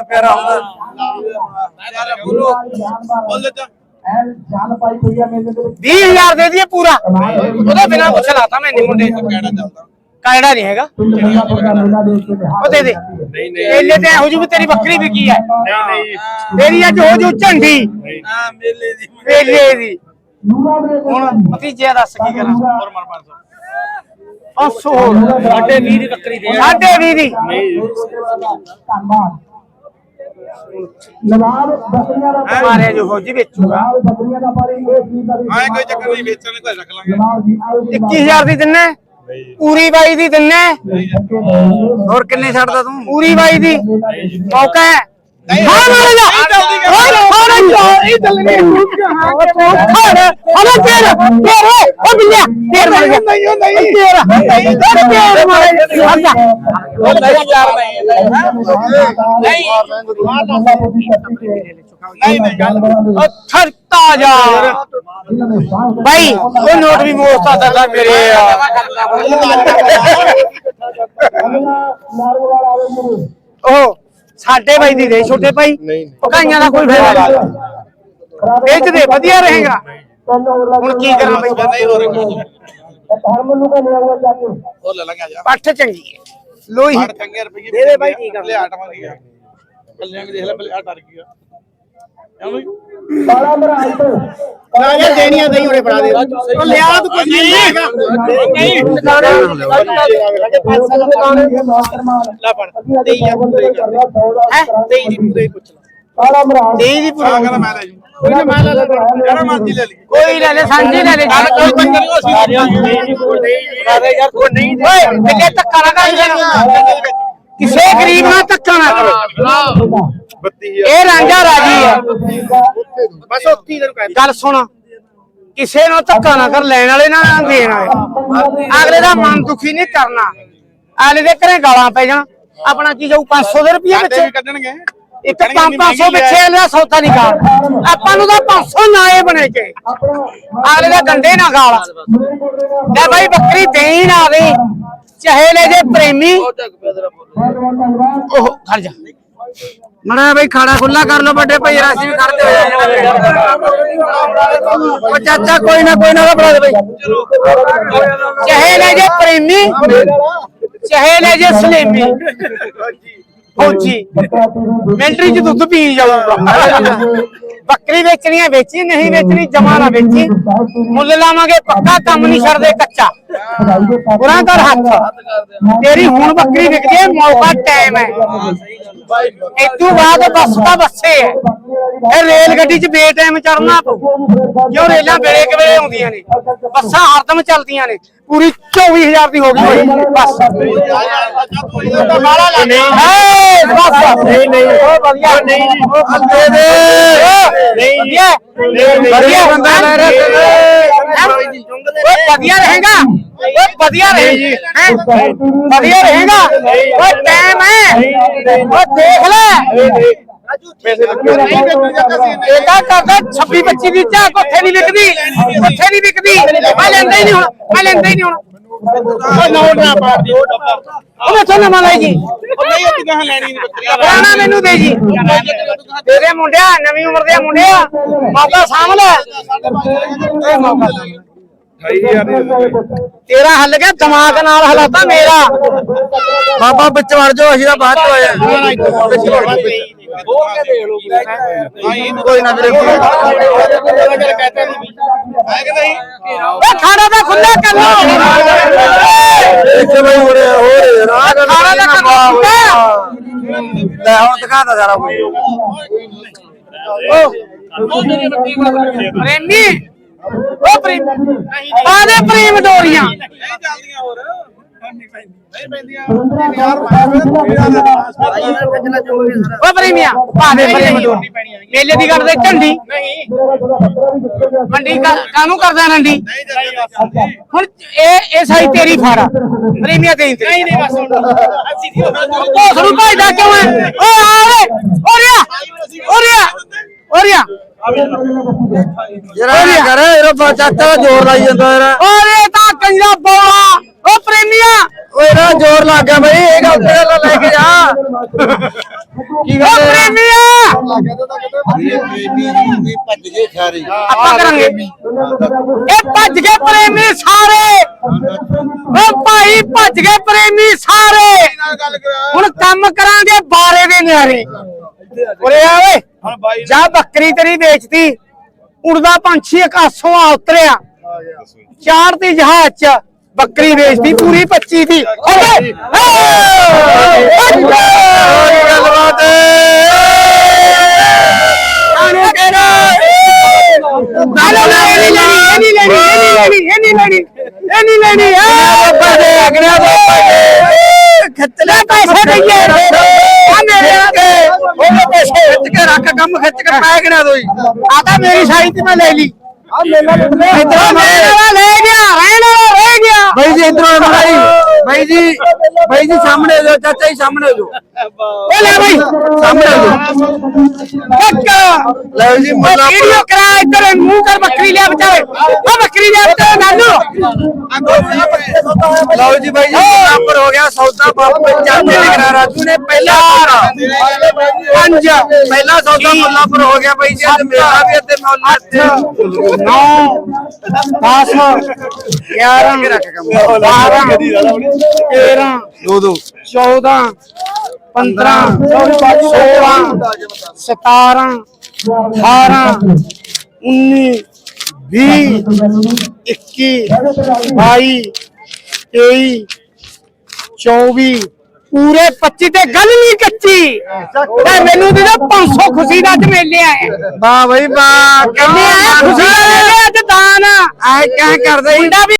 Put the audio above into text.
ਮਨ ਪਿਆਰਾ ਹੁੰਦਾ। ਬੋਲ। ਦੇ ਐਨ ਜਾਨ ਪਾਈ ਹੋਈ ਆ ਮੇਰੇ ਦੇ ਵਿੱਚ 20000 ਦੇ ਦਈਏ ਪੂਰਾ। ਉਹਦੇ ਬਿਨਾ ਕੁਛ ਲਾਤਾ ਮੈਂ ਨਹੀਂ ਮੁੰਡੇ। ਕਾਇੜਾ ਨਹੀਂ ਹੈਗਾ। ਕੇ ਉਹ ਦੇ ਦੇ। ਨਹੀਂ ਮੇਲੇ ਤੇ ਇਹੋ ਜਿਹੀ ਵੀ ਤੇਰੀ ਬੱਕਰੀ ਵਿਕੀ ਹੈ। ਨਹੀਂ ਤੇਰੀ ਅੱਜ ਹੋ ਜੂ ਝੰਡੀ। ਆ ਮੇਲੇ ਦੀ। ਮੇਲੇ ਦੀ ਹੁਣ ਭਤੀਜੇ ਦੱਸ ਕੀ ਕਰਾਂ। ਹੋਰ। ਮਰ 500 500 ਸਾਡੇ 20 ਦੀ ਬੱਕਰੀ ਦੇ ਸਾਢੇ 20 ਦੀ। ਧੰਨਵਾਦ ਨਵਾਬ ਬੱਕਰੀਆਂ ਦਾ ਮਾਰਿਆ ਜੋ ਹੋ ਜੀ ਵੇਚੂਗਾ। ਨਵਾਬ ਬੱਕਰੀਆਂ ਦਾ ਪਾਰੀ ਇਹ ਚੀਜ਼ ਦਾ ਵੀ ਆਏ ਕੋਈ ਚੱਕਰ ਨਹੀਂ ਵੇਚਣ ਨੂੰ ਕੋਈ ਰੱਖ ਲਾਂਗੇ। ਨਵਾਬ ਜੀ ਆਓ ਜੀ 21000 ਦੀ ਦਿੰਨੇ ਪੂਰੀ ਬਾਈ ਦੀ ਦਿੰਨੇ ਹੋਰ ਕਿੰਨੇ ਛੱਡਦਾ ਤੂੰ? ਪੂਰੀ ਬਾਈ ਦੀ। ਮੌਕਾ ਹੈ। ਮਾਰ ਜਾ ਤੇਰ ਉਹ ਨੋਟ ਵੀ ਮੋਸਤਾ ਦਿੱਤਾ ਮੇਰੇ ਆ। ਉਹ ਸਾਡੇ ਬਾਈ ਦੀ ਦੇ ਛੋਟੇ ਭਾਈ? ਪਕਾਈਆਂ ਦਾ ਕੋਈ ਫਾਇਦਾ ਨਹੀਂ। ਵੇਚ ਦੇ ਵਧੀਆ ਰਹੇਗਾ। ਹੁਣ ਕੀ ਕਰਾਂ ਬਈ ਨਹੀਂ ਹੋ ਰਿਹਾ। ਧਰਮ ਨੂੰ ਕਾ ਨਿਆਵਾ ਚਾਹੀਏ ਉਹ ਲੈ ਲਾਂਗੇ ਆ ਜਾ। ਪੱਠ ਚੰਗੀ ਹੈ। ਲੋਹੀ। ਆਟ ਚੰਗੇ ਰੁਪਏ ਦੇ ਦੇ ਬਾਈ, ਕੀ ਕਰਨਾ? ਲੈ ਆਟ ਮਾਰ ਗਿਆ ਕੱਲਿਆਂ ਵੀ ਦੇਖ ਲੈ ਪਹਿਲੇ ਆ। ਡਰ ਗਿਆ ਐਵੇਂ ਬਾਲਾ ਮਰਾਈ ਤੋਂ। ਨਾ ਯਾਰ ਦੇਣੀਆਂ ਨਹੀਂ ਉਹਨੇ ਬਣਾ ਦੇ। ਉਹ ਲਿਆ ਤੂੰ ਕੁਝ ਨਹੀਂ ਹੈਗਾ। ਨਹੀਂ ਟਿਕਾਣਾ ਲੈ ਫੜ। ਹੈ? ਦੇਈ ਦੀ ਪੂਰੇ ਪੁੱਛ ਲਾ। ਬਾਲਾ ਮਰਾਈ ਦੇਈ ਦੀ ਆ ਕਹਿੰਦਾ ਪੂਰੇ ਮੈਂ ਲੈ ਜੂ। ਕੋਈ ਨਾ ਮੈਂ ਲੈ ਲੈ। ਜਿਹੜਾ ਮਰਜ਼ੀ ਲੈ ਲਈ ਕੋਈ ਲੈ ਲੈ ਸਾਂਝੀ ਲੈ ਲੈ ਗੱਲ ਕੋਈ ਚੱਕਰ ਨਹੀਂ ਉਹ ਸੀ ਯਾਰ ਕੋਈ ਨਹੀਂ ਓਏ ਬਿੱਲੇ ਧੱਕਾ ਨਾ ਕਰ। ਕਿਸੇ ਗਰੀਬ ਨਾਲ ਧੱਕਾ ਨਾ ਕਰੋ। 32000 ਇਹ ਰਾਂਝਾ ਰਾਜੀ ਹੈ ਬਸ 30 ਦਿਨ ਕਹਿ ਗੱਲ ਸੁਣ। ਕਿਸੇ ਨੂੰ ਧੱਕਾ ਨਾ ਕਰ ਲੈਣ ਵਾਲੇ ਨਾ ਦੇਣ ਵਾਲੇ। ਅਗਲੇ ਦਾ ਮਨ ਦੁਖੀ ਨਹੀਂ ਕਰਨਾ। ਅਗਲੇ ਦੇ ਘਰੇ ਗਾਲਾਂ ਪੈ ਜਾਣ। ਆਪਣਾ ਕੀ ਜਾਊ 500 ਦੇ ਰੁਪਏ ਵਿੱਚ? ਕੱਢਣਗੇ। ਇੱਕ 500 ਪਿੱਛੇ ਇਹਦਾ ਸੌਦਾ ਨਹੀਂ ਕਰ ਆਪਾਂ ਨੂੰ ਤਾਂ 500 ਨਾ ਇਹ ਬਣੇ ਕੇ ਅਗਲੇ ਦੇ ਗੰਡੇ ਨਾ ਗਾਲ। ਲੈ ਭਾਈ ਬੱਕਰੀ ਦੇਈ ਨਾ ਦੇ। ਚਾਹੇ ਲੈ ਜੇ ਪ੍ਰੇਮੀ। ਉਹ ਖੜ ਜਾ। ਮੜਾ ਬਈ ਖਾੜਾ ਖੁੱਲਾ ਕਰ ਲੋ ਵੱਡੇ ਭਾਈ, ਰਾਸੀ ਵੀ ਖੜਦੇ ਹੋਏ ਉਹ ਚਾਚਾ ਕੋਈ ਨਾ ਕੋਈ ਨਾ ਉਹਦਾ ਦੇ ਬਈ। ਚਾਹੇ ਲੈ ਜੇ ਪ੍ਰੇਮੀ, ਚਾਹੇ ਲੈ ਜੇ ਸਲੇਮੀ। ਫੌਜੀ ਮਿਲਟਰੀ ਚ ਦੁੱਧ ਪੀ ਜਾਊਗਾ। ਬੱਕਰੀ ਵੇਚਣੀ ਹੈ ਵੇਚੀ ਨਹੀਂ ਵੇਚਣੀ ਜਮਾ ਨਾ ਵੇਚੀ। ਮੁੱਲ ਲਾਵਾਂਗੇ ਪੱਕਾ ਕੰਮ ਨਹੀਂ ਛੱਡਦੇ ਕੱਚਾ। ਪੁਰਾਂ ਕਰ ਹੱਥ। ਤੇਰੀ ਹੁਣ ਬੱਕਰੀ ਵਿਕਦੀ ਹੈ ਮੌਕਾ ਟਾਈਮ ਹੈ। ਇਤੋਂ ਬਾਅਦ ਬੱਸ ਦਾ ਬੱਸੇ ਹੈ। ਇਹ ਰੇਲ ਗੱਡੀ 'ਚ ਬੇ ਟਾਈਮ ਚੜਨਾ ਪਊ। ਜੋ ਰੇਲਾਂ ਵੇਲੇ ਕਵੇਲੇ ਆਉਂਦੀਆਂ ਨੇ? ਬੱਸਾਂ ਹਰਦਮ ਚੱਲਦੀਆਂ ਨੇ। ਪੂਰੀ 24000 ਦੀ ਹੋ ਗਈ ਬੱਸ। ਮਾਲਾ ਲਾ ਏ ਬੱਸ ਨਹੀਂ ਨਹੀਂ ਉਹ ਵਧੀਆ ਨਹੀਂ ਉਹ ਦੇ ਦੇ ਨਹੀਂ ਵਧੀਆ ਵਧੀਆ ਬੰਦਾ ਲੈ ਰਿਹਾ ਓਏ ਵਧੀਆ ਰਹੇਗਾ ਓਏ ਵਧੀਆ ਰਹੇਗਾ ਹੈਂ? ਵਧੀਆ ਰਹੇਗਾ ਓਏ ਟਾਈਮ ਹੈ ਓ ਦੇਖ ਲੈ ਪੈਸੇ ਲੱਗੇ ਨਹੀਂ ਵੇਚਣ ਜਾਂਦਾ ਸੀ ਇਹ ਤਾਂ ਕਰਦਾ 26 25 ਦੀ ਚਾਹ ਕੋਥੇ ਨਹੀਂ ਵਿਕਦੀ ਕੋਥੇ ਨਹੀਂ ਵਿਕਦੀ ਮੈਂ ਲੈਂਦਾ ਹੀ ਨਹੀਂ ਹੁਣ ਮੈਂ ਲੈਂਦਾ ਹੀ ਨਹੀਂ ਹੁਣ ਉਹ ਨੋਟ ਨਾ ਪਾਦੀ ਉਹ ਡੱਬਾ ਉਹ ਮੈਥੋਂ ਨਵਾਂ ਲੈ ਜੀ। ਉਹ ਨਹੀਂ ਉਹ ਕਿਹਾਂ ਲੈਣੀ ਨਹੀਂ ਬੱਕਰੀ ਪੁਰਾਣਾ ਮੈਨੂੰ ਦੇ ਜੀ। ਤੇਰੇ ਮੁੰਡਿਆ ਨਵੀਂ ਉਮਰ ਦੇ ਮੁੰਡਿਆ। ਮੌਕਾ ਸਾਂਭ ਲੈ ਇਹ ਮੌਕਾ ਤੇਰਾ ਹੱਲ ਗਿਆ ਦਿਮਾਗ ਨਾਲ ਹਲਾਤਾ ਮੇਰਾ। ਬਾਬਾ ਵਿੱਚ ਵੜ ਜਾਓ ਅਸੀਂ ਤਾਂ ਬਾਅਦ ਚ ਆਏ ਕੋਈ ਨਾ ਵੀਰੇ ਹੈ ਕਿ ਨਹੀਂ ਓ ਖਾਣਾ ਤਾਂ ਖੁੱਲਾ ਕਰ ਲੋ ਇੱਥੇ ਬਈ ਹੋ ਰਿਹਾ ਹੋ ਰਿਹਾ ਤਾਂ ਕਰ ਲਓ ਲੈ ਹੁਣ ਦਿਖਾਤਾ ਸਾਰਾ ਕੁਝ ਪ੍ਰੇਮੀ ਓ ਪ੍ਰੇਮ ਆਦੇ ਪ੍ਰੇਮ ਡੋਰੀਆਂ। ਨਹੀਂ ਚੱਲਦੀਆਂ ਹੋਰ। ਓ ਪ੍ਰੇਮੀਆਂ ਪਾ ਦੇ ਪ੍ਰੇਮ ਡੋਰੀ ਮੇਲੇ ਦੀ ਗੱਲ ਦੇ ਝੰਡੀ ਮੰਡੀ ਕਾ- ਕਾਹਨੂੰ ਕਰਦਾ ਚੱਲਦੀਆਂ ਹੁਣ ਇਹ ਇਹ ਸਾਈ ਤੇਰੀ ਫਾੜਾ। ਪ੍ਰੇਮੀਆਂ ਤੇ ਨਹੀਂ। ਨਹੀਂ ਬਸ ਉਹ ਸਰੂ ਭਾਈਦਾ ਕਿਉਂ ਹੈ? ਓ ਆ ਓਏ ਓ ਰਿਆ ਓ ਰਿਆ ਓ ਰਿਆ। ਜਰਾ ਕਰ ਇਹਦਾ ਬਾ- ਚਾਚਾ ਜ਼ੋਰ ਲਾਈ ਜਾਂਦਾ ਯਾਰ। ਓਏ ਤਾਂ ਕੰਜਰਾ ਬੋਲਾ। ਪ੍ਰੇਮੀਆਂ ਓਏ ਇਹਦਾ ਜ਼ੋਰ ਲੱਗ ਗਿਆ ਬਈ ਇਹ ਗੱਲ ਤੇ ਗੱਲ ਲੈ ਕੇ ਜਾ। ਕੀ ਓ? ਪ੍ਰੇਮੀਆ! ਭੱਜ ਗਏ ਸਾਰੇ ਆਪਾਂ ਕਰਾਂਗੇ। ਇਹ ਭੱਜ ਗਏ ਪ੍ਰੇਮੀ ਸਾਰੇ। ਓ ਭਾਈ ਭੱਜ ਗਏ ਪ੍ਰੇਮੀ ਸਾਰੇ। ਹੁਣ ਕੰਮ ਕਰਾਂਗੇ ਬਾਰੇ ਦੇ ਨਿਆਰੇ। ਉਰੇ ਆ ਓਏ ਜਾ ਬੱਕਰੀ ਤੇਰੀ ਵੇਚਤੀ। ਉੜਦਾ ਪੰਛੀ ਆਕਾਸ਼ੋਂ ਆ ਉਤਰਿਆ। ਚਾੜਤੀ ਜਹਾਜ਼ ਚ ਬੱਕਰੀ ਵੇਚਦੀ ਪੂਰੀ 25 ਦੀ ਓਏ ਗੱਲਬਾਤ ਆਣੇ ਕਿਹੜਾ ਨਾਲੇ ਇਹ ਨਹੀਂ ਲੈਣੀ ਇਹ ਨਹੀਂ ਲੈਣੀ ਇਹ ਨਹੀਂ ਲੈਣੀ ਇਹ ਨਹੀਂ ਲੈਣੀ ਇਹ ਬਾਬਾ ਦੇ ਅਗੜਿਆ ਬਾਬਾ ਦੇ ਖਿੱਚ ਲੈ ਪੈਸੇ ਦਈਏ ਆ ਮੇਰੇ ਅੱਗੇ ਉਹ ਪੈਸੇ ਖਿੱਚ ਕੇ ਰੱਖ ਕੰਮ ਖਿੱਚ ਕੇ ਪੈ ਗਣਾ ਦੋਈ ਆ ਤਾਂ ਮੇਰੀ ਸਾਈ ਤੇ ਮੈਂ ਲੈ ਲਈ ਆ ਮੇਲਾ ਲੁੱਟਦੇ ਇਧਰ ਮੇਰੇ ਨਾਲ ਲੈ ਗਿਆ ਰਹਿਣ ਵਾਲਾ ਰਹਿ ਗਿਆ ਬਾਈ ਜੀ ਇਧਰੋਂ ਬਾਈ। ਬਾਈ ਜੀ ਬਾਈ ਜੀ ਸਾਹਮਣੇ ਹੋ ਜਾਓ ਚਾਚਾ ਜੀ ਸਾਹਮਣੇ ਹੋ ਜਾਓ। ਓ ਲੈ ਬਈ। ਸਾਹਮਣੇ ਹੋ ਜਾਓ। ਕੱਕਾ ਲਓ ਜੀ ਮੁੱਲਾ ਵੀਡੀਓ ਕਰਾ ਇੱਧਰ ਮੂੰਹ ਕਰ ਬੱਕਰੀ ਲਿਆ ਬਚਾਵੇ ਓ ਬੱਕਰੀ ਲਿਆ ਬਚਾਵੇ ਨਾਨੂ ਲਓ ਜੀ ਬਾਈ ਜੀ ਮੁੱਲਾਪੁਰ ਹੋ ਗਿਆ ਸੌਦਾ ਬਾਬੇ ਚਾਚੇ ਨੇ ਕਰਾ ਰਾਜੂ ਨੇ ਪਹਿਲਾ ਪੰਜ ਪਹਿਲਾ ਸੌਦਾ ਮੁੱਲਾਪੁਰ ਹੋ ਗਿਆ ਬਾਈ ਜੀ ਅੱਜ ਮੇਰਾ ਵੀ ਇੱਥੇ ਮੁੱਲਾ ਤੇ ਨੌ। ਦਸ। ਗਿਆਰਾਂ। ਬਾਰਾਂ। ਤੇਰਾਂ। ਦੋ ਦੋ। ਚੌਦਾਂ। ਪੰਦਰਾਂ। ਸੋਲਾਂ। ਸਤਾਰਾਂ। ਅਠਾਰਾਂ। ਉੱਨੀ। ਵੀਹ। ਇੱਕੀ। ਬਾਈ। ਤੇਈ। ਚੌਵੀ। ਪੂਰੇ 25 ਤੇ ਗੱਲ ਨਹੀਂ ਕੱਚੀ। ਤੇ ਮੈਨੂੰ ਦੇ 500 ਖੁਸ਼ੀ ਦਾ ਅੱਜ ਮੇਲੇ ਆਏ ਵਾਹ ਬਾਈ ਵਾਹ ਕਹਿੰਦੇ ਆ ਖੁਸ਼ੀ ਦਾ ਮੇਲੇ ਅੱਜ ਦਾਨ ਐ ਕਿਆ ਕਰਦੇ ਮੁੰਡਾ ਵੀ